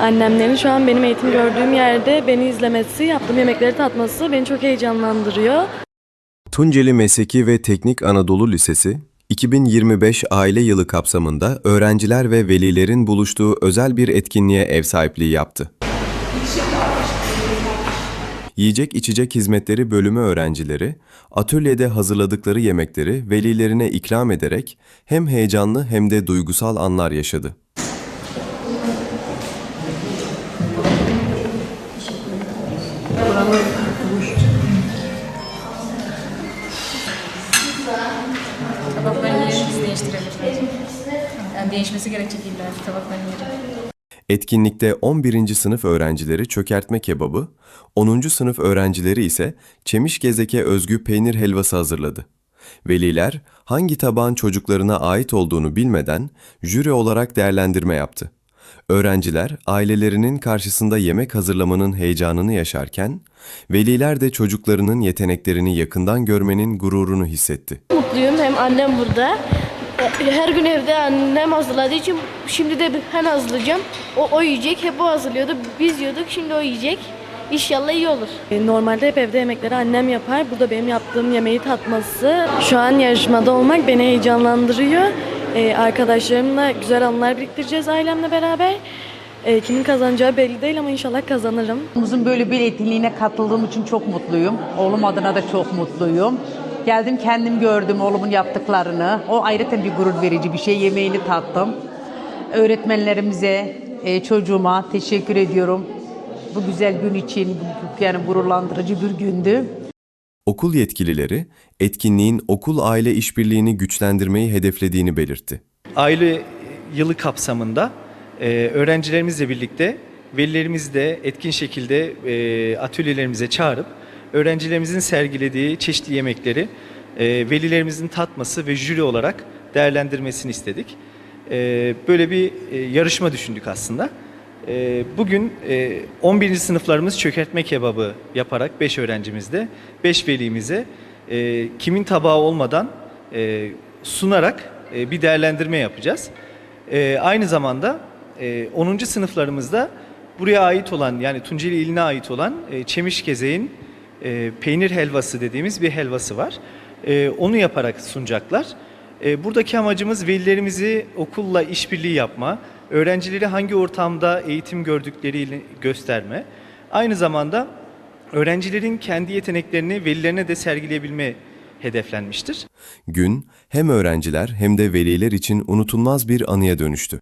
Annemlerin şu an benim eğitim gördüğüm yerde beni izlemesi, yaptığım yemekleri tatması beni çok heyecanlandırıyor. Tunceli Mesleki ve Teknik Anadolu Lisesi, 2025 aile yılı kapsamında öğrenciler ve velilerin buluştuğu özel bir etkinliğe ev sahipliği yaptı. Yiyecek içecek hizmetleri bölümü öğrencileri, atölyede hazırladıkları yemekleri velilerine ikram ederek hem heyecanlı hem de duygusal anlar yaşadı. Değişmesi gerekecek illa. Etkinlikte 11. sınıf öğrencileri çökertme kebabı, 10. sınıf öğrencileri ise çemiş gezeke özgü peynir helvası hazırladı. Veliler hangi tabağın çocuklarına ait olduğunu bilmeden jüri olarak değerlendirme yaptı. Öğrenciler ailelerinin karşısında yemek hazırlamanın heyecanını yaşarken, veliler de çocuklarının yeteneklerini yakından görmenin gururunu hissetti. mutluyum. Hem annem burada. E, Her gün evde annem hazırladığı için şimdi de ben hazırlayacağım. O, o yiyecek. Hep o hazırlıyordu. Biz yiyorduk. Şimdi o yiyecek. İnşallah iyi olur. E, Normalde hep evde yemekleri annem yapar. Burada benim yaptığım yemeği tatması. Şu an yarışmada olmak beni heyecanlandırıyor. E, arkadaşlarımla güzel anılar biriktireceğiz ailemle beraber. E, kimin kazanacağı belli değil ama inşallah kazanırım. Oğlumuzun böyle bir etkinliğine katıldığım için çok mutluyum. Oğlum adına da çok mutluyum. Geldim kendim gördüm oğlumun yaptıklarını. O ayrıca bir gurur verici bir şey. Yemeğini tattım. Öğretmenlerimize, e, çocuğuma teşekkür ediyorum. Bu güzel gün için yani gururlandırıcı bir gündü. Okul yetkilileri etkinliğin okul aile işbirliğini güçlendirmeyi hedeflediğini belirtti. aile yılı kapsamında e, öğrencilerimizle birlikte velilerimizi de etkin şekilde e, atölyelerimize çağırıp öğrencilerimizin sergilediği çeşitli yemekleri e, velilerimizin tatması ve jüri olarak değerlendirmesini istedik. Böyle bir yarışma düşündük aslında. E, bugün e, 11. sınıflarımız çökertme kebabı yaparak 5 öğrencimizde 5 velimize e, kimin tabağı olmadan e, sunarak e, bir değerlendirme yapacağız. E, aynı zamanda e, 10. sınıflarımızda buraya ait olan yani Tunceli iline ait olan e, Çemiş Gezeğin e, peynir helvası dediğimiz bir helvası var. E, onu yaparak sunacaklar. E, buradaki amacımız velilerimizi okulla işbirliği yapma, öğrencileri hangi ortamda eğitim gördükleriyle gösterme. Aynı zamanda öğrencilerin kendi yeteneklerini velilerine de sergileyebilme hedeflenmiştir. Gün hem öğrenciler hem de veliler için unutulmaz bir anıya dönüştü.